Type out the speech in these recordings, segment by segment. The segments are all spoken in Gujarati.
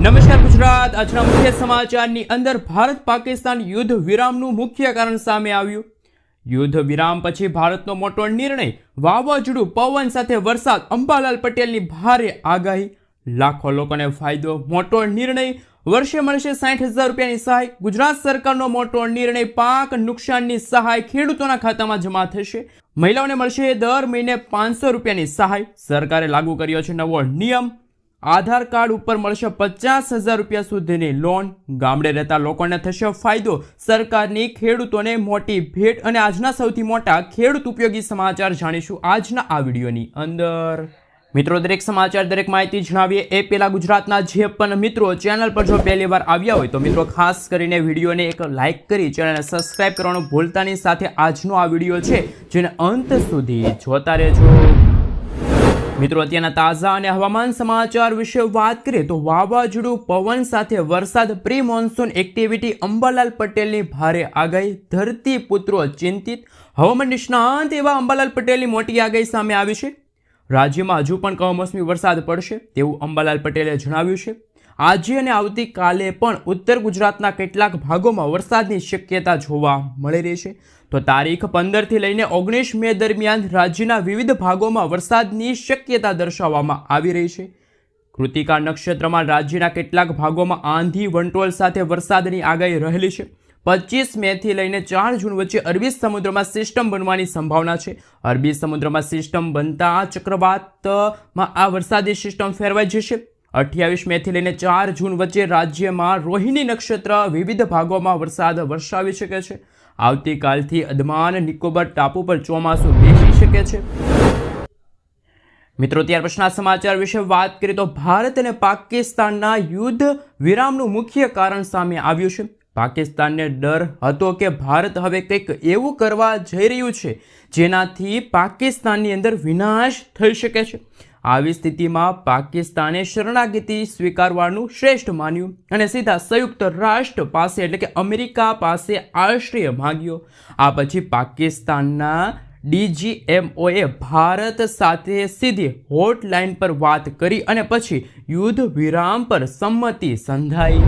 નમસ્કાર ગુજરાત. આજના મુખ્ય સમાચારની અંદર ભારત પાકિસ્તાન યુદ્ધ વિરામનું મુખ્ય કારણ સામે આવ્યું. યુદ્ધ વિરામ પછી ભારતનો મોટો નિર્ણય વાવાઝોડું, પવન સાથે વરસાદ, અંબાલાલ પટેલની ભારે આગાહી. લાખો લોકોને ફાયદો, મોટો નિર્ણય, વર્ષે મળશે સાઠ હજાર રૂપિયાની સહાય. ગુજરાત સરકારનો મોટો નિર્ણય પાક નુકસાનની સહાય ખેડૂતોના ખાતામાં જમા થશે. મહિલાઓને મળશે દર મહિને પાંચસો રૂપિયાની સહાય. સરકારે લાગુ કર્યો છે નવો નિયમ. આધાર કાર્ડ ઉપર મળશે પચાસ હજાર રૂપિયા સુધીની લોન ગામડે રહેતા લોકોને થશે ફાયદો. સરકારની ખેડૂતોને મોટી ભેટ અને આજના સૌથી મોટા ખેડૂત ઉપયોગી સમાચાર જાણીશું આજના આ વિડીયોની અંદર. મિત્રો, દરેક સમાચાર, દરેક માહિતી જણાવીએ. એ પહેલાં ગુજરાતના જે પણ મિત્રો ચેનલ પર જો પહેલી વાર આવ્યા હોય તો મિત્રો, ખાસ કરીને વિડીયોને એક લાઇક કરી ચેનલને સબસ્ક્રાઇબ કરવાનું ભૂલતાની સાથે આજનો આ વીડિયો છે, જેને અંત સુધી જોતા રહેજો. મિત્રો, અત્યારના તાજા અને હવામાન સમાચાર વિશે વાત કરીએ તો વાવાઝોડું, પવન સાથે વરસાદ પ્રી મોન્સૂન એક્ટિવિટી, અંબાલાલ પટેલની ભારે આગાહી, ધરતી પુત્રો ચિંતિત. હવામાન નિષ્ણાંત એવા અંબાલાલ પટેલની મોટી આગાહી સામે આવી છે. રાજ્યમાં હજુ પણ કમોસમી વરસાદ પડશે, તેવું અંબાલાલ પટેલે જણાવ્યું છે. આજે અને આવતીકાલે પણ ઉત્તર ગુજરાતના કેટલાક ભાગોમાં વરસાદની શક્યતા જોવા મળી રહી છે. તો તારીખ પંદરથી લઈને ઓગણીસ મે દરમિયાન રાજ્યના વિવિધ ભાગોમાં વરસાદની શક્યતા દર્શાવવામાં આવી રહી છે. કૃતિકા નક્ષત્રમાં રાજ્યના કેટલાક ભાગોમાં આંધી વંટોળ સાથે વરસાદની આગાહી રહેલી છે. પચીસ મેથી લઈને ચાર જૂન વચ્ચે અરબી સમુદ્રમાં સિસ્ટમ બનવાની સંભાવના છે. અરબી સમુદ્રમાં સિસ્ટમ બનતા ચક્રવાતમાં આ વરસાદી સિસ્ટમ ફેરવાઈ જશે. અઠ્યાવીસ મેથી લઈને ચાર જૂન વચ્ચે રાજ્યમાં રોહિણી નક્ષત્ર વિવિધ ભાગોમાં વરસાદ વરસાવી શકે છે. આવતીકાલથી અદમાન નિકોબર ટાપુ પર ચોમાસું બેસી શકે છે. મિત્રો, ત્યાર પછીના સમાચાર વિશે વાત કરીએ તો ભારત અને પાકિસ્તાનના યુદ્ધ વિરામનું મુખ્ય કારણ સામે આવ્યું છે. પાકિસ્તાનને ડર હતો કે ભારત હવે કંઈક એવું કરવા જઈ રહ્યું છે, જેનાથી પાકિસ્તાનની અંદર વિનાશ થઈ શકે છે. આવી સ્થિતિમાં પાકિસ્તાને શરણાગતિ સ્વીકારવાનું શ્રેષ્ઠ માન્યું અને સીધા સંયુક્ત રાષ્ટ્ર પાસે એટલે કે અમેરિકા પાસે આશ્રય માંગ્યો. આ પછી પાકિસ્તાનના ડીજીએમઓએ ભારત સાથે સીધી હોટલાઇન પર વાત કરી અને પછી યુદ્ધ વિરામ પર સંમતિ સંધાઈ.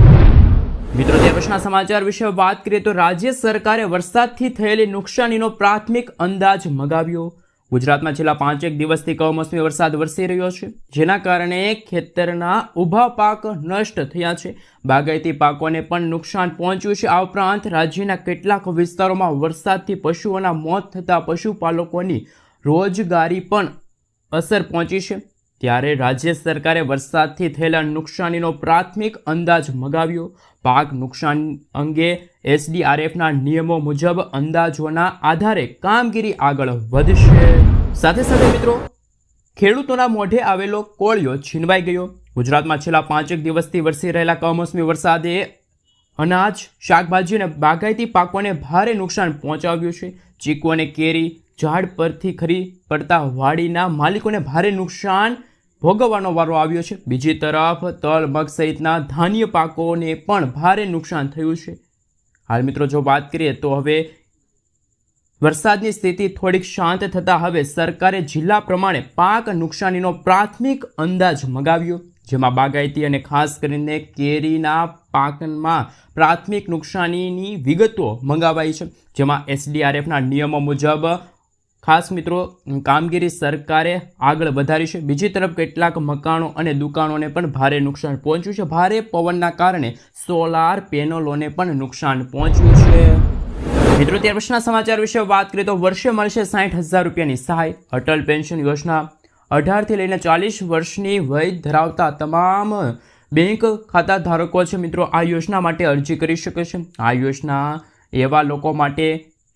મિત્રો પછીના સમાચાર વિશે વાત કરીએ તો રાજ્ય સરકારે વરસાદથી થયેલી નુકસાનીનો પ્રાથમિક અંદાજ મગાવ્યો. ગુજરાતમાં છેલ્લા પાંચેક દિવસથી કમોસમી વરસાદ વરસી રહ્યો છે, જેના કારણે ખેતરના ઊભા પાક નષ્ટ થયા છે. બાગાયતી પાકોને પણ નુકસાન પહોંચ્યું છે. આ ઉપરાંત રાજ્યના કેટલાક વિસ્તારોમાં વરસાદથી પશુઓના મોત થતાં પશુપાલકોની રોજગારી પણ અસર પહોંચી છે. ત્યારે રાજ્ય સરકારે વરસાદથી થયેલા નુકસાનીનો પ્રાથમિક અંદાજ મગાવ્યો. પાક નુકસાન અંગે એસડીઆરએફના નિયમો મુજબ અંદાજોના આધારે કામગીરી આગળ વધશે. સાથે સાથે મિત્રો, ખેડૂતોના મોઢે આવેલો કોળિયો છીનવાઈ ગયો. ગુજરાતમાં છેલ્લા પાંચેક દિવસથી વરસી રહેલા કમોસમી વરસાદે અનાજ, શાકભાજી અને બાગાયતી પાકોને ભારે નુકસાન પહોંચાડ્યું છે. ચીકુ અને કેરી ઝાડ પરથી ખરી પડતા વાડીના માલિકોને ભારે નુકસાન ભોગવવાનો વારો આવ્યો છે. બીજી તરફ તલ, મગ સહિતના ધાન્ય પાકોને પણ ભારે નુકસાન થયું છે. હાલ મિત્રો, જો વાત કરીએ તો હવે વરસાદની સ્થિતિ થોડીક શાંત થતાં હવે સરકારે જિલ્લા પ્રમાણે પાક નુકસાનીનો પ્રાથમિક અંદાજ મગાવ્યો. જેમાં બાગાયતી અને ખાસ કરીને કેરીના પાકમાં પ્રાથમિક નુકસાનીની વિગતો મંગાવાઈ છે. જેમાં એસડીઆરએફના નિયમો મુજબ ખાસ મિત્રો, કામગીરી સરકારે આગળ વધારી છે. બીજી તરફ કેટલાક મકાનો અને દુકાનોને પણ ભારે નુકસાન પહોંચ્યું છે. ભારે પવનના કારણે સોલાર પેનલોને પણ નુકસાન પહોંચ્યું છે. મિત્રો, ત્યાર પછીના સમાચાર વિશે વાત કરીએ તો વર્ષે મળશે સાઠ હજાર રૂપિયાની સહાય. અટલ પેન્શન યોજના અઢારથી લઈને ચાલીસ વર્ષની વય ધરાવતા તમામ બેંક ખાતા ધારકો છે મિત્રો, આ યોજના માટે અરજી કરી શકે છે. આ યોજના એવા લોકો માટે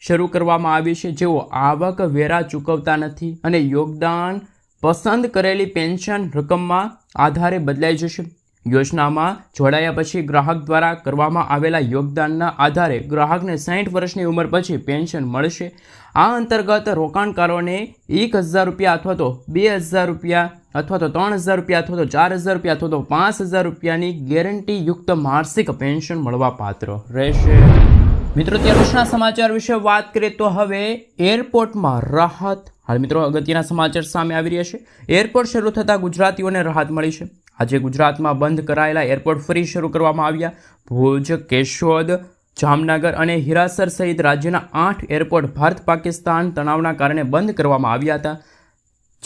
શરૂ કરવામાં આવી છે. જેઓ આવક વેરા ચૂકવતા નથી અને યોગદાન પસંદ કરેલી પેન્શન રકમમાં આધારે બદલાઈ જશે. યોજનામાં જોડાયા પછી ગ્રાહક દ્વારા કરવામાં આવેલા યોગદાનના આધારે ગ્રાહકને સાઠ વર્ષની ઉંમર પછી પેન્શન મળશે. આ અંતર્ગત રોકાણકારોને એક હજાર રૂપિયા અથવા તો બે હજાર રૂપિયા અથવા તો ત્રણ હજાર રૂપિયા અથવા તો ચાર હજાર રૂપિયા અથવા તો પાંચ હજાર રૂપિયાની ગેરંટીયુક્ત માસિક પેન્શન મળવા પાત્ર રહેશે. મિત્રો ત્યાર સમાચાર વિશે વાત કરીએ તો હવે એરપોર્ટમાં રાહત. હાલ મિત્રો, અગત્યના સમાચાર સામે આવી રહ્યા છે. એરપોર્ટ શરૂ થતાં ગુજરાતીઓને રાહત મળી છે. આજે ગુજરાતમાં બંધ કરાયેલા એરપોર્ટ ફરી શરૂ કરવામાં આવ્યા. ભુજ, કેશોદ, જામનગર અને હિરાસર સહિત રાજ્યના આઠ એરપોર્ટ ભારત પાકિસ્તાન તણાવના કારણે બંધ કરવામાં આવ્યા હતા.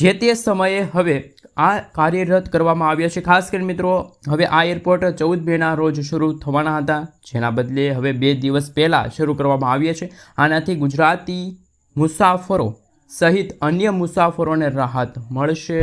જે તે સમયે હવે આ કાર્યરત કરવામાં આવ્યા છે. ખાસ કરીને મિત્રો, હવે આ એરપોર્ટ ચૌદ મેના રોજ શરૂ થવાના હતા. જેના બદલે હવે બે દિવસ પહેલાં શરૂ કરવામાં આવ્યા છે. આનાથી ગુજરાતી મુસાફરો સહિત અન્ય મુસાફરોને રાહત મળશે.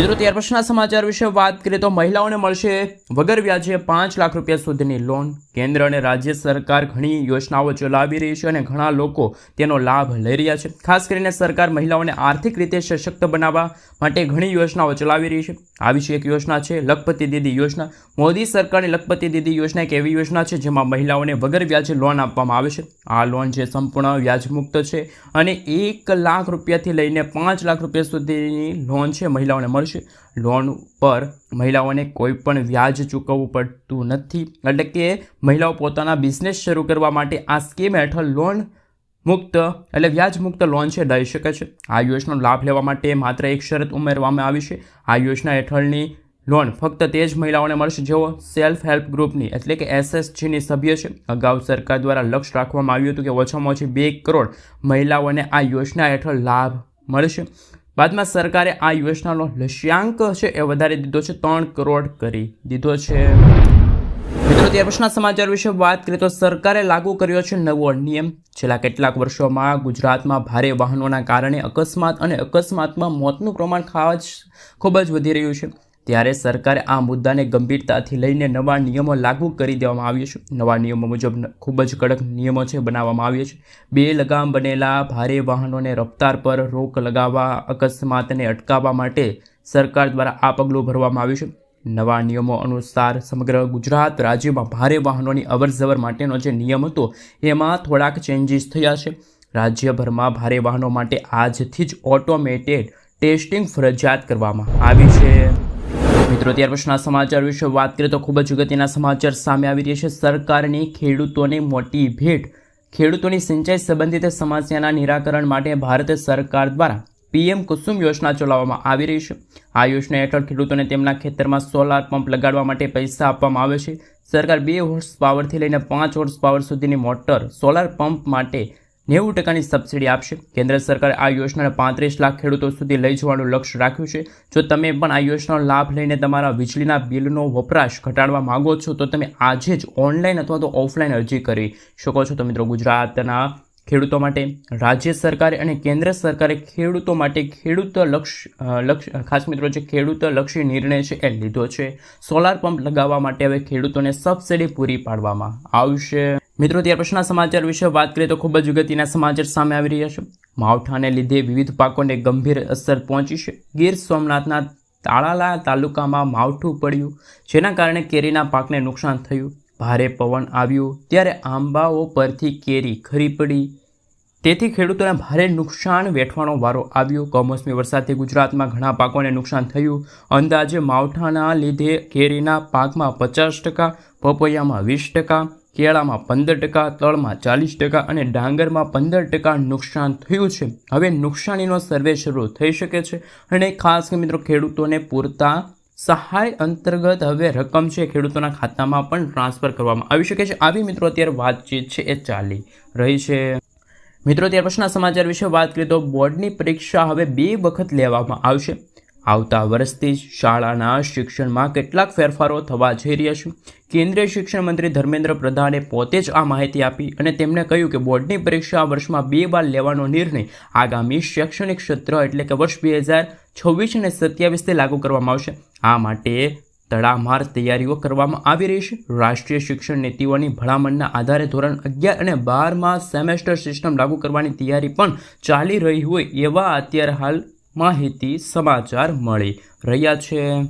મિત્રો ત્યાર પછીના સમાચાર વિશે વાત કરીએ તો મહિલાઓને મળશે વગર વ્યાજે પાંચ લાખ રૂપિયા સુધીની લોન કેન્દ્ર અને રાજ્ય સરકાર ઘણી યોજનાઓ ચલાવી રહી છે અને ઘણા લોકો તેનો લાભ લઈ રહ્યા છે. ખાસ કરીને સરકાર મહિલાઓને આર્થિક રીતે સશક્ત બનાવવા માટે ઘણી યોજનાઓ ચલાવી રહી છે. આવી છે એક યોજના છે, લખપતિ દીદી યોજના. મોદી સરકારની લખપતિ દીદી યોજના એક એવી યોજના છે જેમાં મહિલાઓને વગર વ્યાજે લોન આપવામાં આવે છે. આ લોન જે સંપૂર્ણ વ્યાજમુક્ત છે અને એક લાખ રૂપિયાથી લઈને પાંચ લાખ રૂપિયા સુધીની લોન છે મહિલાઓને મળશે. લોન પર મહિલાઓને કોઈ પણ વ્યાજ ચૂકવવું પડતું નથી. એટલે કે મહિલાઓ પોતાના બિઝનેસ શરૂ કરવા માટે આ સ્કીમ હેઠળ લોન મુક્ત એટલે વ્યાજ મુક્ત લોન છે લઈ શકે છે. આ યોજનાનો લાભ લેવા માટે માત્ર એક શરત ઉમેરવામાં આવી છે. આ યોજના હેઠળની લોન ફક્ત તે જ મહિલાઓને મળશે જેઓ સેલ્ફ હેલ્પ ગ્રુપની એટલે કે એસએસજીની સભ્ય છે. અગાઉ સરકાર દ્વારા લક્ષ્ય રાખવામાં આવ્યું હતું કે ઓછામાં ઓછી બે કરોડ મહિલાઓને આ યોજના હેઠળ લાભ મળશે. બાદમાં સરકારે આ યોજનાનો લક્ષ્યાંક છે એ વધારી દીધો છે, ત્રણ કરોડ કરી દીધો છે. મિત્રો, ત્યાર પછીના સમાચાર વિશે વાત કરીએ તો સરકારે લાગુ કર્યો છે નવો નિયમ. છેલ્લા કેટલાક વર્ષોમાં ગુજરાતમાં ભારે વાહનોના કારણે અકસ્માત અને અકસ્માતમાં મોતનું પ્રમાણ ખાસ ખૂબ જ વધી રહ્યું છે. ત્યારે સરકારે આ મુદ્દાને ગંભીરતાથી લઈને નવા નિયમો લાગુ કરી દેવામાં આવ્યા છે. નવા નિયમો મુજબ ખૂબ જ કડક નિયમો છે બનાવવામાં આવ્યા છે. બે લગામ બનેલા ભારે વાહનોને રફતાર પર રોક લગાવવા, અકસ્માતને અટકાવવા માટે સરકાર દ્વારા આ પગલું ભરવામાં આવ્યું છે. નવા નિયમો અનુસાર સમગ્ર ગુજરાત રાજ્યમાં ભારે વાહનોની અવરજવર માટેનો જે નિયમ હતો, એમાં થોડાક ચેન્જીસ થયા છે. રાજ્યભરમાં ભારે વાહનો માટે આજથી જ ઓટોમેટેડ ટેસ્ટિંગ ફરજિયાત કરવામાં આવી છે. મિત્રો, ત્યાર પછીના સમાચાર વિશે વાત કરીએ તો ખૂબ જ અગત્યના સમાચાર સામે આવી રહ્યા છે. સરકારની ખેડૂતોને મોટી ભેટ. ખેડૂતોની સિંચાઈ સંબંધિત સમસ્યાના નિરાકરણ માટે ભારત સરકાર દ્વારા પીએમ કુસુમ યોજના ચલાવવામાં આવી રહી છે. આ યોજના હેઠળ ખેડૂતોને તેમના ખેતરમાં સોલાર પંપ લગાડવા માટે પૈસા આપવામાં આવે છે. સરકાર બે હોર્સ પાવરથી લઈને પાંચ હોર્સ પાવર સુધીની મોટર સોલાર પંપ માટે નેવું ટકાની સબસિડી આપશે. કેન્દ્ર સરકારે આ યોજનાને પાંત્રીસ લાખ ખેડૂતો સુધી લઈ જવાનું લક્ષ્ય રાખ્યું છે. જો તમે પણ આ યોજનાનો લાભ લઈને તમારા વીજળીના બિલનો વપરાશ ઘટાડવા માંગો છો, તો તમે આજે જ ઓનલાઈન અથવા તો ઓફલાઈન અરજી કરી શકો છો. તો મિત્રો, ગુજરાતના ખેડૂતો માટે, રાજ્ય સરકારે અને કેન્દ્ર સરકારે ખેડૂતો માટે ખેડૂત લક્ષ લક્ષ, ખાસ મિત્રો, જે ખેડૂત લક્ષી નિર્ણય છે એ લીધો છે. સોલાર પંપ લગાવવા માટે હવે ખેડૂતોને સબસિડી પૂરી પાડવામાં આવશે. મિત્રો, ત્યાર પછીના સમાચાર વિશે વાત કરીએ તો ખૂબ જ અગત્યના સમાચાર સામે આવી રહ્યા છે. માવઠાને લીધે વિવિધ પાકોને ગંભીર અસર પહોંચી છે. ગીર સોમનાથના તાળાલા તાલુકામાં માવઠું પડ્યું, જેના કારણે કેરીના પાકને નુકસાન થયું. ભારે પવન આવ્યું, ત્યારે આંબાઓ પરથી કેરી ખરી પડી. તેથી ખેડૂતોને ભારે નુકસાન વેઠવાનો વારો આવ્યો. કમોસમી વરસાદથી ગુજરાતમાં ઘણા પાકોને નુકસાન થયું. અંદાજે માવઠાના લીધે કેરીના પાકમાં પચાસ ટકા, પપૈયામાં વીસ ટકા કેળામાં પંદર ટકા, તળમાં ચાલીસ ટકા અને ડાંગરમાં પંદર ટકા નુકસાન થયું છે. હવે નુકસાનીનો સર્વે શરૂ થઈ શકે છે અને ખાસ કે મિત્રો ખેડૂતોને પૂરતા સહાય અંતર્ગત હવે રકમ છે ખેડૂતોના ખાતામાં પણ ટ્રાન્સફર કરવામાં આવી શકે છે. આવી મિત્રો અત્યારે વાતચીત છે એ ચાલી રહી છે. મિત્રો ત્યાર પછીના સમાચાર વિશે વાત કરીએ તો બોર્ડની પરીક્ષા હવે બે વખત લેવામાં આવશે. આવતા વર્ષથી જ શાળાના શિક્ષણમાં કેટલાક ફેરફારો થવા જઈ રહ્યા છે. કેન્દ્રીય શિક્ષણ મંત્રી ધર્મેન્દ્ર પ્રધાને પોતે જ આ માહિતી આપી અને તેમણે કહ્યું કે બોર્ડની પરીક્ષા વર્ષમાં બે વાર લેવાનો નિર્ણય આગામી શૈક્ષણિક સત્ર એટલે કે વર્ષ બે હજાર છવ્વીસ અને સત્યાવીસથી લાગુ કરવામાં આવશે. આ માટે તડામાર તૈયારીઓ કરવામાં આવી રહી છે. રાષ્ટ્રીય શિક્ષણ નીતિઓની ભલામણના આધારે ધોરણ અગિયાર અને બારમાં સેમેસ્ટર સિસ્ટમ લાગુ કરવાની તૈયારી પણ ચાલી રહી હોય એવા અત્યારે હાલ માહિતી સમાચાર મળી રહ્યા છે.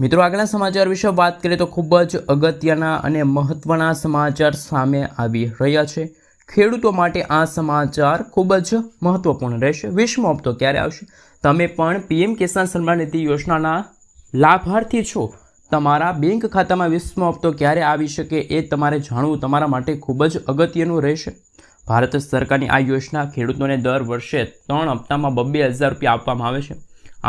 મિત્રો, આગળના સમાચાર વિશે વાત કરીએ તો ખૂબ જ અગત્યના અને મહત્ત્વના સમાચાર સામે આવી રહ્યા છે. ખેડૂતો માટે આ સમાચાર ખૂબ જ મહત્વપૂર્ણ રહેશે. વીસમો હપ્તો ક્યારે આવશે? તમે પણ પીએમ કિસાન સન્માન નિધિ યોજનાના લાભાર્થી છો. તમારા બેંક ખાતામાં વીસમો હપ્તો ક્યારે આવી શકે એ તમારે જાણવું તમારા માટે ખૂબ જ અગત્યનું રહેશે. ભારત સરકારની આ યોજના ખેડૂતોને દર વર્ષે ત્રણ હપ્તામાં બબ્બે હજાર રૂપિયા આપવામાં આવે છે.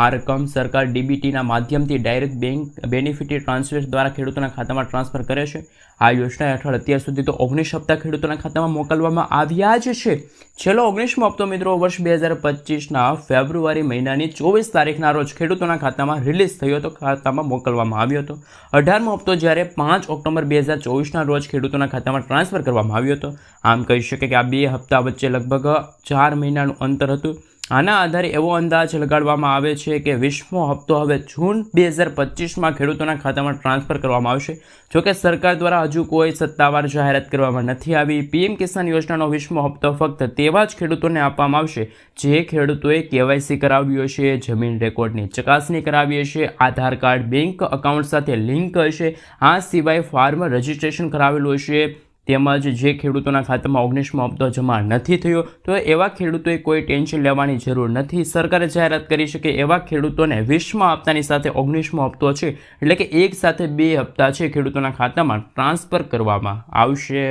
આ રકમ સરકાર ડીબીટીના માધ્યમથી ડાયરેક્ટ બેંક બેનિફિટ ટ્રાન્સફર દ્વારા ખેડૂતોના ખાતામાં ટ્રાન્સફર કરે છે. આ યોજના હેઠળ અત્યાર સુધી તો ઓગણીસ હપ્તા ખેડૂતોના ખાતામાં મોકલવામાં આવ્યા જ છે. છેલ્લો ઓગણીસમો હપ્તો મિત્રો વર્ષ બે હજાર પચીસના ફેબ્રુઆરી મહિનાની ચોવીસ તારીખના રોજ ખેડૂતોના ખાતામાં રિલીઝ થયો હતો. ખાતામાં મોકલવામાં આવ્યો હતો. અઢારમો હપ્તો જ્યારે પાંચ ઓક્ટોબર બે હજાર ચોવીસના રોજ ખેડૂતોના ખાતામાં ટ્રાન્સફર કરવામાં આવ્યો હતો. આમ કહી શકે કે આ બે હપ્તા વચ્ચે લગભગ ચાર મહિનાનું અંતર હતું. આના આધારે એવો અંદાજ લગાડવામાં આવે છે કે વીસમો હપ્તો હવે જૂન બે હજાર પચીસમાં ખેડૂતોના ખાતામાં ટ્રાન્સફર કરવામાં આવશે. જોકે સરકાર દ્વારા હજુ કોઈ સત્તાવાર જાહેરાત કરવામાં નથી આવી. પીએમ કિસાન યોજનાનો વીસમો હપ્તો ફક્ત તેવા જ ખેડૂતોને આપવામાં આવશે જે ખેડૂતોએ કેવાયસી કરાવ્યું હશે, જમીન રેકોર્ડની ચકાસણી કરાવી હશે, આધાર કાર્ડ, બેંક એકાઉન્ટ સાથે લિંક હશે. આ સિવાય ફાર્મ રજિસ્ટ્રેશન કરાવેલું હશે. તેમજ જે ખેડૂતોના ખાતામાં ઓગણીસમો હપ્તો જમા નથી થયો, તો એવા ખેડૂતોએ કોઈ ટેન્શન લેવાની જરૂર નથી. સરકારે જાહેરાત કરી છે કે એવા ખેડૂતોને વીસમા હપ્તાની સાથે ઓગણીસમો હપ્તો છે, એટલે કે એક સાથે બે હપ્તા છે ખેડૂતોના ખાતામાં ટ્રાન્સફર કરવામાં આવશે.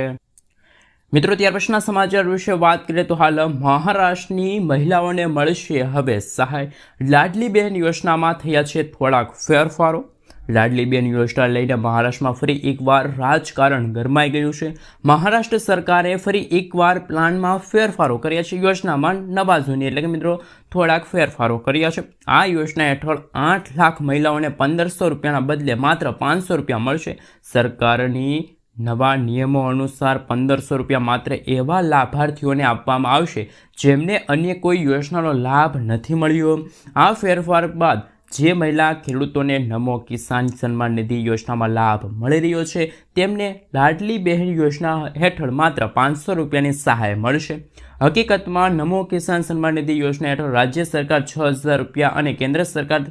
મિત્રો, ત્યાર પછીના સમાચાર વિશે વાત કરીએ તો હાલ મહારાષ્ટ્રની મહિલાઓને મળશે હવે સહાય. લાડલી બહેન યોજનામાં થયા છે થોડાક ફેરફારો. લાડલી બેન યોજના લઈને મહારાષ્ટ્રમાં ફરી એકવાર રાજકારણ ગરમાઈ ગયું છે. મહારાષ્ટ્ર સરકારે ફરી એકવાર પ્લાનમાં ફેરફારો કર્યા છે. યોજનામાં નવા જૂની એટલે કે મિત્રો થોડાક ફેરફારો કર્યા છે. આ યોજના હેઠળ આઠ લાખ મહિલાઓને પંદરસો રૂપિયાના બદલે માત્ર પાંચસો રૂપિયા મળશે. સરકારની નવા નિયમો અનુસાર પંદરસો રૂપિયા માત્ર એવા લાભાર્થીઓને આપવામાં આવશે જેમને અન્ય કોઈ યોજનાનો લાભ નથી મળ્યો. આ ફેરફાર બાદ જે મહિલા ખેડૂતોને નમો કિસાન સન્માન નિધિ યોજનામાં લાભ મળી રહ્યો છે, તેમને લાડલી બહેન યોજના હેઠળ માત્ર પાંચસો રૂપિયાની સહાય મળશે. હકીકતમાં નમો કિસાન સન્માન નિધિ યોજના હેઠળ રાજ્ય સરકાર છ હજાર રૂપિયા અને કેન્દ્ર સરકાર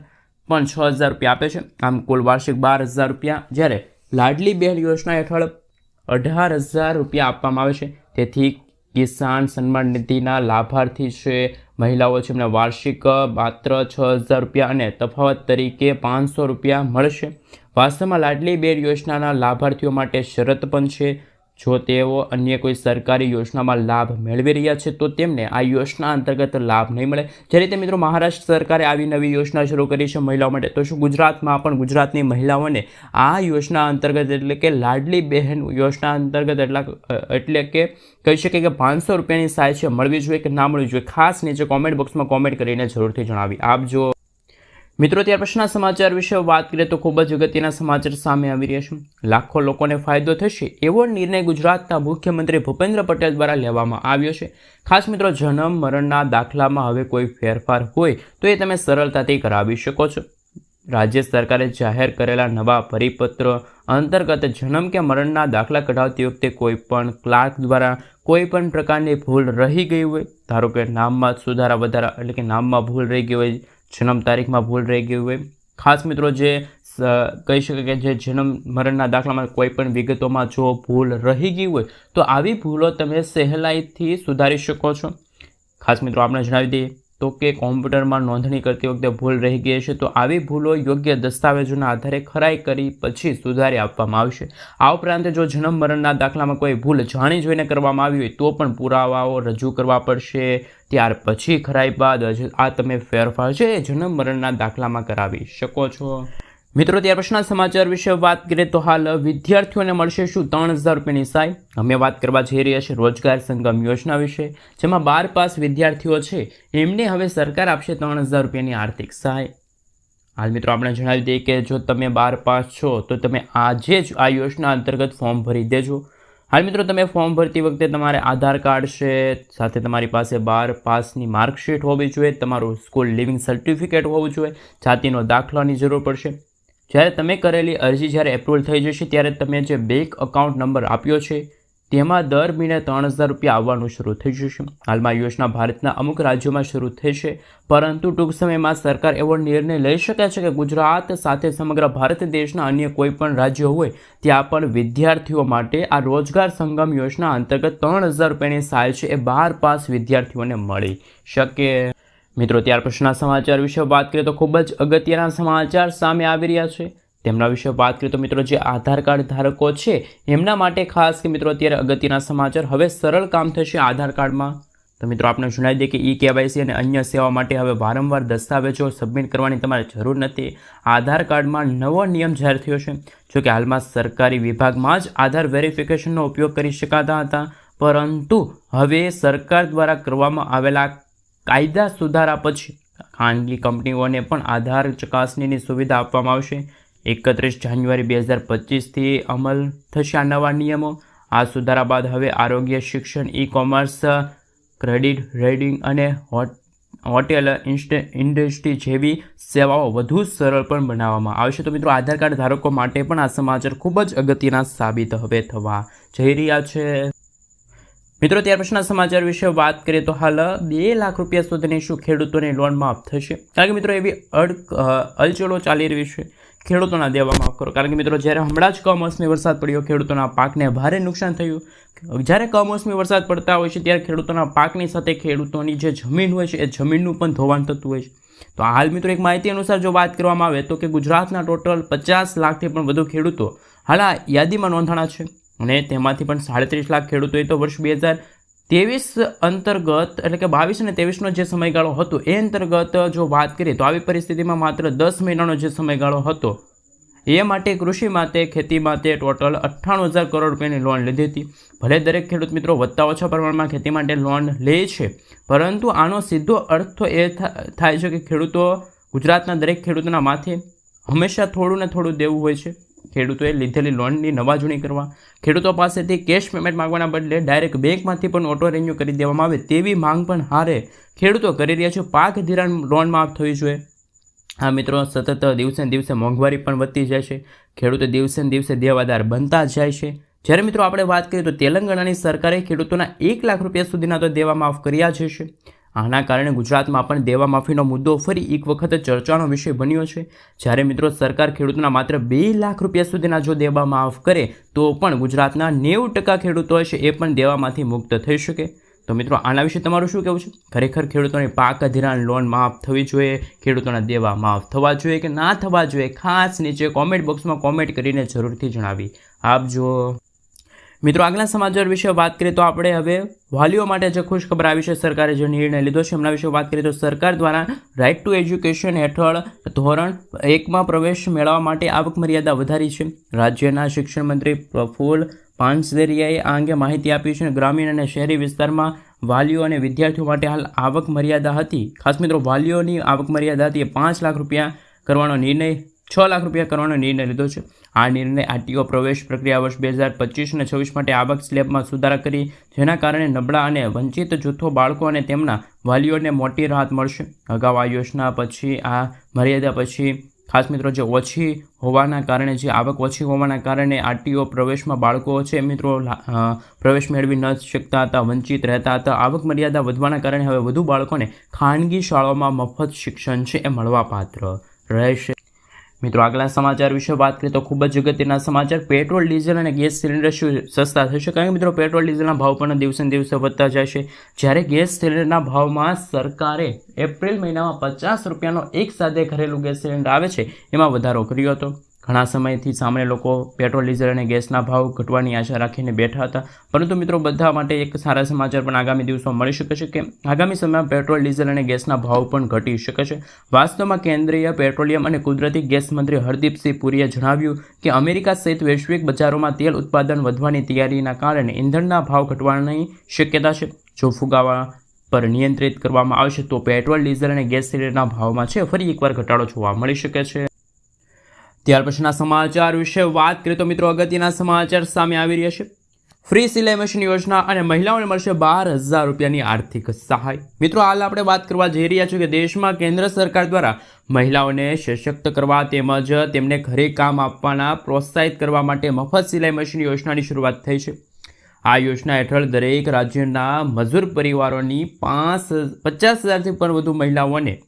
પણ છ હજાર રૂપિયા આપે છે. આમ કુલ વાર્ષિક બાર હજાર રૂપિયા જ્યારે લાડલી બહેન યોજના હેઠળ અઢાર હજાર રૂપિયા આપવામાં આવે છે. તેથી કિસાન સન્માન નિધિના લાભાર્થી છે મહિલાઓ છે, એમને વાર્ષિક માત્ર છ હજાર રૂપિયા અને તફાવત તરીકે પાંચસો રૂપિયા મળશે. વાસ્તવમાં લાડલી બેર યોજનાના લાભાર્થીઓ માટે શરત પણ છે. જો તેઓ અન્ય કોઈ સરકારી યોજનામાં લાભ મેળવી રહ્યા છે, તો તેમને આ યોજના અંતર્ગત લાભ નહીં મળે. જે રીતે મિત્રો મહારાષ્ટ્ર સરકારે આવી નવી યોજના શરૂ કરી છે મહિલાઓ માટે, તો શું ગુજરાતમાં પણ ગુજરાતની મહિલાઓને આ યોજના અંતર્ગત એટલે કે લાડલી બહેન યોજના અંતર્ગત એટલા એટલે કે કહી શકે કે પાંચસો રૂપિયાની સહાય છે, મળવી જોઈએ કે ના મળવી જોઈએ? ખાસ નીચે કોમેન્ટ બોક્સમાં કોમેન્ટ કરીને જરૂરથી જણાવી. આપજો મિત્રો, ત્યાર પછીના સમાચાર વિશે વાત કરીએ તો ખૂબ જ અગત્યના સમાચાર સામે આવી રહ્યા છે. લાખો લોકોને ફાયદો થશે એવો નિર્ણય ગુજરાતના મુખ્યમંત્રી ભૂપેન્દ્ર પટેલ દ્વારા લેવામાં આવ્યો છે. ખાસ મિત્રો, જન્મ, મરણના દાખલામાં હવે કોઈ ફેરફાર હોય તો એ તમે સરળતાથી કરાવી શકો છો. રાજ્ય સરકારે જાહેર કરેલા નવા પરિપત્ર અંતર્ગત જન્મ કે મરણના દાખલા કઢાવતી વખતે કોઈ પણ ક્લાર્ક દ્વારા કોઈ પણ પ્રકારની ભૂલ રહી ગઈ હોય, ધારો કે નામમાં સુધારા વધારા એટલે કે નામમાં ભૂલ રહી ગઈ હોય જન્મ તારીખમાં ભૂલ રહી ગઈ હોય. ખાસ મિત્રો જે કહી શકે કે જે જન્મ મરણના દાખલામાં કોઈ પણ વિગતોમાં જો ભૂલ રહી ગઈ હોય, તો આવી ભૂલો તમે સહેલાઈથી સુધારી શકો છો. ખાસ મિત્રો આપણે જણાવી દઈએ. તો કે કોમ્પ્યુટરમાં નોંધણી કરતી વખતે ભૂલ રહી ગઈ છે તો આવી ભૂલો યોગ્ય દસ્તાવેજોના આધારે ખરાઈ કરી પછી સુધારી આપવામાં આવશે. આ ઉપરાંત જો જન્મ મરણના દાખલામાં કોઈ ભૂલ જાણી જોઈને કરવામાં આવી હોય, તો પણ પુરાવાઓ રજૂ કરવા પડશે. ત્યાર પછી ખરાઈ બાદ આ તમે ફેરફાર છે જન્મ મરણના દાખલામાં કરાવી શકો છો. મિત્રો, ત્યાર પછીના સમાચાર વિશે વાત કરીએ તો હાલ વિદ્યાર્થીઓને મળશે શું? ત્રણ હજાર રૂપિયાની સહાય અમે વાત કરવા જઈ રહ્યા છીએ રોજગાર સંગમ યોજના વિશે, જેમાં બાર પાસ વિદ્યાર્થીઓ છે. એમને હવે સરકાર આપશે ત્રણ હજાર રૂપિયાની આર્થિક સહાય હાલ મિત્રો, આપણે જણાવી દઈએ કે જો તમે બાર પાસ છો, તો તમે આજે જ આ યોજના અંતર્ગત ફોર્મ ભરી દેજો. હાલ મિત્રો, તમે ફોર્મ ભરતી વખતે તમારે આધાર કાર્ડ છે, સાથે તમારી પાસે બાર પાસની માર્કશીટ હોવી જોઈએ, તમારું સ્કૂલ લિવિંગ સર્ટિફિકેટ હોવું જોઈએ, જાતિનો દાખલાની જરૂર પડશે. જ્યારે તમે કરેલી અરજી જ્યારે એપ્રુવલ થઈ જશે, ત્યારે તમે જે બેંક અકાઉન્ટ નંબર આપ્યો છે, તેમાં દર મહિને ત્રણ હજાર રૂપિયા આવવાનું શરૂ થઈ જશે. હાલમાં યોજના ભારતના અમુક રાજ્યોમાં શરૂ થશે, પરંતુ ટૂંક સમયમાં સરકાર એવો નિર્ણય લઈ શકે છે કે ગુજરાત સાથે સમગ્ર ભારત દેશના અન્ય કોઈ પણ રાજ્યો હોય, ત્યાં પણ વિદ્યાર્થીઓ માટે આ રોજગાર સંગમ યોજના અંતર્ગત ત્રણ હજાર રૂપિયાની સહાય છે એ બાર પાસ વિદ્યાર્થીઓને મળી શકે. મિત્રો, ત્યાર પછીના સમાચાર વિશે વાત કરીએ તો ખૂબ જ અગત્યના સમાચાર સામે આવી રહ્યા છે. તેમના વિશે વાત કરીએ તો મિત્રો, જે આધાર કાર્ડ ધારકો છે, એમના માટે ખાસ કે મિત્રો, અત્યારે અગત્યના સમાચાર હવે સરળ કામ થશે આધાર કાર્ડમાં. તો મિત્રો આપણે જણાવી દઈએ કે ઈ કેવાયસી અને અન્ય સેવા માટે હવે વારંવાર દસ્તાવેજો સબમિટ કરવાની તમારે જરૂર નથી. આધાર કાર્ડમાં નવો નિયમ જાહેર થયો છે. જો કે હાલમાં સરકારી વિભાગમાં જ આધાર વેરિફિકેશનનો ઉપયોગ કરી શકાતા હતા. પરંતુ હવે સરકાર દ્વારા કરવામાં આવેલા કાયદા સુધારા પછી ખાનગી કંપનીઓને પણ આધાર ચકાસણીની સુવિધા આપવામાં આવશે. એકત્રીસ જાન્યુઆરી બે હજાર પચીસથી અમલ થશે આ નવા નિયમો. આ સુધારા બાદ હવે આરોગ્ય, શિક્ષણ ઈ કોમર્સ ક્રેડિટ રેડિંગ અને હોટેલ ઇન્ડસ્ટ્રી જેવી સેવાઓ વધુ સરળ પણ બનાવવામાં આવશે. તો મિત્રો, આધાર કાર્ડ ધારકો માટે પણ આ સમાચાર ખૂબ જ અગત્યના સાબિત હવે થવા જઈ રહ્યા છે. મિત્રો, ત્યાર પછીના સમાચાર વિશે વાત કરીએ તો હાલ બે લાખ રૂપિયા સુધીની શું ખેડૂતોને લોન માફ થશે? કારણ કે મિત્રો, એવી અડ અલચળો ચાલી રહી છે ખેડૂતોના દેવા માફ કરો. કારણ કે મિત્રો, જ્યારે હમણાં જ કમોસમી વરસાદ પડ્યો, ખેડૂતોના પાકને ભારે નુકસાન થયું. જ્યારે કમોસમી વરસાદ પડતા હોય છે, ત્યારે ખેડૂતોના પાકની સાથે ખેડૂતોની જે જમીન હોય છે, એ જમીનનું પણ ધોવાણ થતું હોય છે. તો હાલ મિત્રો, એક માહિતી અનુસાર જો વાત કરવામાં આવે તો કે ગુજરાતના ટોટલ પચાસ લાખથી પણ વધુ ખેડૂતો હાલ યાદીમાં નોંધાણા છે. અને તેમાંથી પણ સાડત્રીસ લાખ ખેડૂતોએ તો વર્ષ બે હજાર ત્રેવીસ અંતર્ગત, એટલે કે બાવીસ અને ત્રેવીસનો જે સમયગાળો હતો, એ અંતર્ગત જો વાત કરીએ તો આવી પરિસ્થિતિમાં માત્ર દસ મહિનાનો જે સમયગાળો હતો, એ માટે કૃષિ માટે, ખેતી માટે ટોટલ અઠ્ઠાણું હજાર કરોડ રૂપિયાની લોન લીધી હતી. ભલે દરેક ખેડૂત મિત્રો વધતા ઓછા પ્રમાણમાં ખેતી માટે લોન લે છે, પરંતુ આનો સીધો અર્થ એ થાય છે કે ખેડૂતો ગુજરાતના દરેક ખેડૂતોના માથે હંમેશા થોડું ને થોડું દેવું હોય છે. ખેડૂતોએ લીધેલી લોનની નવાજૂણી કરવા. ખેડૂતો પાસેથી કેશ પેમેન્ટ માંગવાના બદલે ડાયરેક્ટ બેંકમાંથી પણ ઓટો રેન્યુ કરી દેવામાં આવે તેવી માંગ પણ હારે ખેડૂતો કરી રહ્યા છે. પાક ધિરાણ લોન માફ થવી જોઈએ આ મિત્રો, સતત દિવસે દિવસે મોંઘવારી પણ વધતી જાય છે. ખેડૂતો દિવસે દિવસે દેવાદાર બનતા જાય છે. જ્યારે મિત્રો આપણે વાત કરીએ તો તેલંગાણાની સરકારે ખેડૂતોના એક લાખ રૂપિયા સુધીના તો દેવા માફ કર્યા જ છે આના કારણે ગુજરાતમાં પણ દેવા માફીનો મુદ્દો ફરી એક વખત ચર્ચાનો વિષય બન્યો છે. જ્યારે મિત્રો સરકાર ખેડૂતોના માત્ર બે લાખ રૂપિયા સુધીના જો દેવા માફ કરે, તો પણ ગુજરાતના નેવું ટકા ખેડૂતો છે એ પણ દેવામાંથી મુક્ત થઈ શકે. તો મિત્રો, આના વિશે તમારું શું કહેવું છે? ખરેખર ખેડૂતોની પાક અધિરાણ લોન માફ થવી જોઈએ, ખેડૂતોના દેવા માફ થવા જોઈએ કે ના થવા જોઈએ? ખાસ નીચે કોમેન્ટ બોક્સમાં કોમેન્ટ કરીને જરૂરથી જણાવી આપજો. મિત્રો, આગલા સમાચાર વિશે વાત કરીએ તો આપણે હવે વાલીઓ માટે જે ખુશ ખબર આવી છે સરકારે જે નિર્ણય લીધો છે, એમના વિશે વાત કરીએ તો સરકાર દ્વારા રાઇટ ટુ એજ્યુકેશન હેઠળ ધોરણ એકમાં પ્રવેશ મેળવવા માટે આવક મર્યાદા વધારી છે. રાજ્યના શિક્ષણ મંત્રી પ્રફુલ પાનસેરિયાએ આ અંગે માહિતી આપી છે. ગ્રામીણ અને શહેરી વિસ્તારમાં વાલીઓ અને વિદ્યાર્થીઓ માટે હાલ આવક મર્યાદા હતી. ખાસ મિત્રો, વાલીઓની આવક મર્યાદા હતી પાંચ લાખ રૂપિયા કરવાનો નિર્ણય છ લાખ રૂપિયા કરવાનો નિર્ણય લીધો છે. આ નિર્ણય આરટીઓ પ્રવેશ પ્રક્રિયા વર્ષ બે હજાર પચીસ અને છવ્વીસ માટે આવક સ્લેબમાં સુધારા કરી, જેના કારણે નબળા અને વંચિત જૂથો, બાળકો અને તેમના વાલીઓને મોટી રાહત મળશે. અગાઉ આ યોજના પછી, આ મર્યાદા પછી ખાસ મિત્રો, જે ઓછી હોવાના કારણે, જે આવક ઓછી હોવાના કારણે આરટીઓ પ્રવેશમાં બાળકો છે, મિત્રો પ્રવેશ મેળવી ન શકતા હતા, વંચિત રહેતા હતા. આવક મર્યાદા વધવાના કારણે હવે વધુ બાળકોને ખાનગી શાળાઓમાં મફત શિક્ષણ છે એ મળવાપાત્ર રહેશે. મિત્રો આગલા સમાચાર વિશે વાત કરીએ તો ખૂબ જ અગત્યના સમાચાર. પેટ્રોલ, ડીઝલ અને ગેસ સિલિન્ડર શું સસ્તા થશે? કારણ કે મિત્રો, પેટ્રોલ, ડીઝલના ભાવ પણ દિવસે દિવસે વધતા છે. જ્યારે ગેસ સિલિન્ડરના ભાવમાં સરકારે એપ્રિલ મહિનામાં પચાસ રૂપિયાનો એક સાથે ઘરેલું ગેસ સિલિન્ડર આવે છે, એમાં વધારો કર્યો હતો. ઘણા સમયથી સામે લોકો પેટ્રોલ, ડીઝલ અને ગેસના ભાવ ઘટવાની આશા રાખીને બેઠા હતા. પરંતુ મિત્રો, બધા માટે એક સારા સમાચાર પણ આગામી દિવસોમાં મળી શકે છે કે આગામી સમયમાં પેટ્રોલ, ડીઝલ અને ગેસના ભાવ પણ ઘટી શકે છે. વાસ્તવમાં કેન્દ્રીય પેટ્રોલિયમ અને કુદરતી ગેસ મંત્રી હરદીપસિંહ પુરીએ જણાવ્યું કે અમેરિકા સહિત વૈશ્વિક બજારોમાં તેલ ઉત્પાદન વધવાની તૈયારીના કારણે ઇંધણના ભાવ ઘટવાની શક્યતા છે. જો ફુગાવા પર નિયંત્રિત કરવામાં આવશે, તો પેટ્રોલ, ડીઝલ અને ગેસ સિલિન્ડરના ભાવમાં છે, ફરી એકવાર ઘટાડો જોવા મળી શકે છે. ત્યાર પછીના સમાચાર વિશે વાત કરીએ તો મિત્રો અગત્યના સમાચાર સામે આવી રહ્યા છે. ફ્રી સિલાઈ મશીન યોજના અને મહિલાઓને મળશે બાર હજાર રૂપિયાની આર્થિક સહાય. મિત્રો, હાલ આપણે વાત કરવા જઈ રહ્યા છીએ કે દેશમાં કેન્દ્ર સરકાર દ્વારા મહિલાઓને સશક્ત કરવા તેમજ તેમને ઘરે કામ આપવાના પ્રોત્સાહિત કરવા માટે મફત સિલાઈ મશીન યોજનાની શરૂઆત થઈ છે. આ યોજના હેઠળ દરેક રાજ્યના મજૂર પરિવારોની પાંચ, પચાસ હજારથી પણ વધુ મહિલાઓને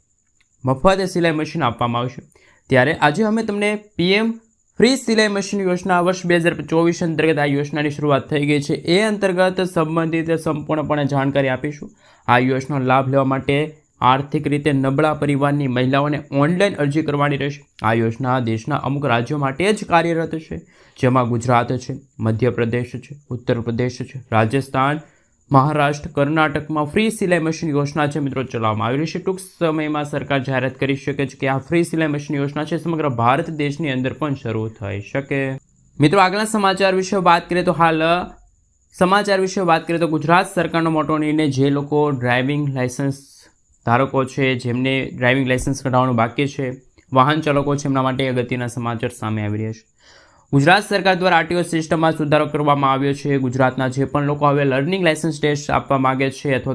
મફત સિલાઈ મશીન આપવામાં આવશે. ત્યારે આજે અમે તમને પીએમ ફ્રી સિલાઈ મશીન યોજના વર્ષ બે હજાર ચોવીસ અંતર્ગત આ યોજનાની શરૂઆત થઈ ગઈ છે. એ અંતર્ગત સંબંધિત સંપૂર્ણપણે જાણકારી આપીશું. આ યોજનાનો લાભ લેવા માટે આર્થિક રીતે નબળા પરિવારની મહિલાઓને ઓનલાઈન અરજી કરવાની રહેશે. આ યોજના દેશના અમુક રાજ્યો માટે જ કાર્યરત છે. જેમાં ગુજરાત છે, મધ્યપ્રદેશ છે ઉત્તર પ્રદેશ છે, રાજસ્થાન મહારાષ્ટ્ર, કર્ણાટકમાં ફ્રી સિલાઈ મશીન યોજના છે મિત્રો ચલાવવામાં આવી રહી છે. ટૂંક સમયમાં સરકાર જાહેરાત કરી શકે છે કે આ ફ્રી સિલાઈ મશીન યોજના છે. સમગ્ર ભારત દેશની અંદર પણ શરૂ થઈ શકે. મિત્રો આગળના સમાચાર વિશે વાત કરીએ તો હાલ, સમાચાર વિશે વાત કરીએ તો ગુજરાત સરકારનો મોટો નિર્ણય જે લોકો ડ્રાઇવિંગ લાઇસન્સ ધારકો છે, જેમને ડ્રાઇવિંગ લાઇસન્સ કઢાવવાનું બાકી છે, વાહન ચાલકો છે, એમના માટે અગત્યના સમાચાર સામે આવી રહ્યા છે. ગુજરાત સરકાર દ્વારા આરટીઓ સિસ્ટમમાં સુધારો કરવામાં આવ્યો છે. ગુજરાતના જે પણ લોકો હવે લર્નિંગ લાયસન્સ ટેસ્ટ આપવા માગે છે અથવા